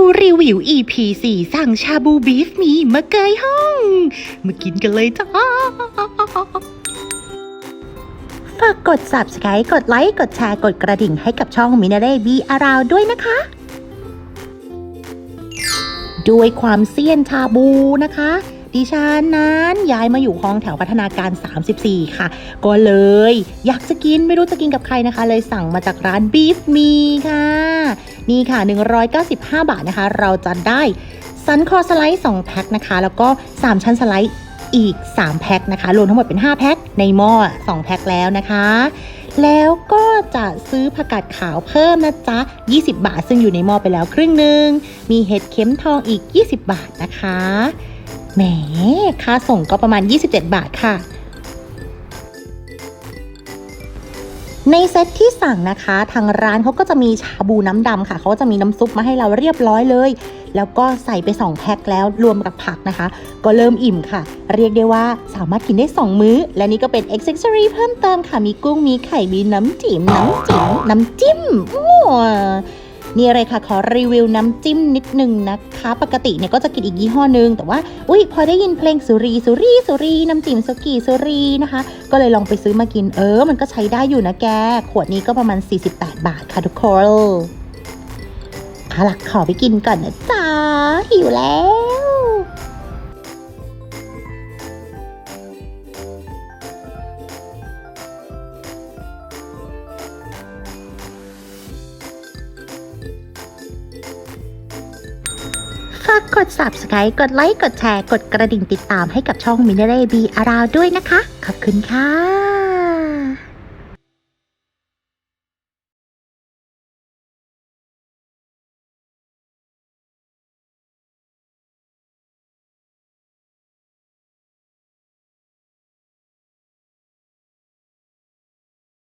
วรีวิว EP 4สั่งชาบูบีฟมีมาเกยห้อง มากินกันเลยจ้า ฝากกด subscribe กดไลค์ กดแชร์ กดกระดิ่งให้กับช่องมินาเร่บีอาราวด้วยนะคะ ด้วยความเซียนชาบูนะคะดิฉันนั้นย้ายมาอยู่ห้องแถวพัฒนาการ 34 ค่ะ ก็เลย อยากจะกินไม่รู้จะกินกับใครนะคะ เลยสั่งมาจากร้านบีฟมีค่ะ นี่ค่ะ 195 บาทนะคะ เราจะได้ซันคอสไลด์2แพ็คนะคะ แล้วก็ 3 ชั้นสไลด์อีก 3 แพ็คนะคะ รวมทั้งหมดเป็น 5 แพ็ค ในหม้อ 2 แพ็คแล้วนะคะ แล้วก็จะซื้อผักกาดขาวเพิ่มนะจ๊ะ 20 บาท ซึ่งอยู่ในหม้อไปแล้วครึ่งหนึ่ง มีเห็ดเข็มทองอีก 20 บาทนะคะ แหม ค่าส่งก็ประมาณ 27 บาทค่ะ ในเซตที่สั่งนะคะ ทางร้านเขาก็จะมีชาบูน้ำดำค่ะ เขาจะมีน้ำซุปมาให้เราเรียบร้อยเลย แล้วก็ใส่ไป 2 แพ็คแล้วรวมกับผักนะคะ ก็เริ่มอิ่มค่ะ เรียกได้ว่าสามารถกินได้ 2 มื้อ และนี่ก็เป็นเอ็กเซอรี่เพิ่มเติมค่ะ มีกุ้งมีไข่มีน้ำจิ้มน้ำจิ้มน้ำจิ้มอ้ นี่อะไรค่ะขอรีวิวน้ำจิ้มนิดนึงนะคะ ปกติเนี่ยก็จะกินอีกยี่ห้อนึง แต่ว่าอุ้ยพอได้ยินเพลงสุรีสุรีสุรีน้ำจิ้มสกีสุรีนะคะ ก็เลยลองไปซื้อมากินเออ มันก็ใช้ได้อยู่นะแก ขวดนี้ก็ประมาณ 48 บาทค่ะทุกคนเอาล่ะขอไปกินก่อนนะจ๊ะหิวแล้ว ฝากกด subscribe กดไลค์ กดแชร์ กดกระดิ่งติดตามให้กับช่องมินเรบีอาราวด้วยนะคะ ขอบคุณค่ะ